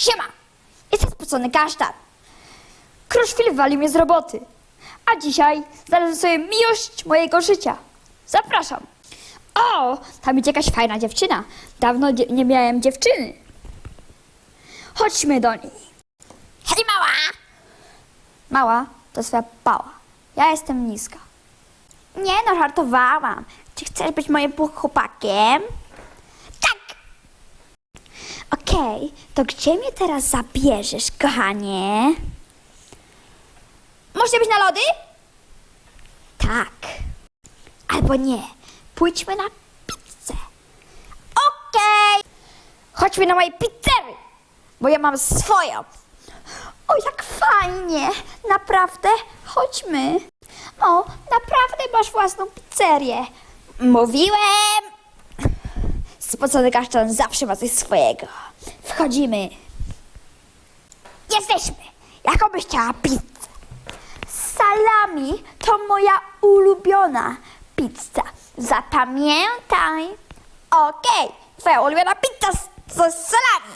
Siema! Jestem spocony kasztan. Kruszwil wali mnie z roboty. A dzisiaj znalazłem sobie miłość mojego życia. Zapraszam. O, tam idzie jakaś fajna dziewczyna. Dawno nie miałem dziewczyny. Chodźmy do niej. Hej, mała! Mała to swoja pała. Ja jestem niska. Nie no, żartowałam. Czy chcesz być moim chłopakiem? Okej, to gdzie mnie teraz zabierzesz, kochanie? Może być na lody? Tak. Albo nie. Pójdźmy na pizzę. Okej. Chodźmy na moje pizzery, bo ja mam swoją. O, jak fajnie. Naprawdę? Chodźmy. O, naprawdę masz własną pizzerię. Mówiłem. Spocony kasztan zawsze ma coś swojego. Wchodzimy. Jesteśmy. Jaką byś chciała pizzę? Salami to moja ulubiona pizza. Zapamiętaj. Okej, twoja ulubiona pizza z, z salami.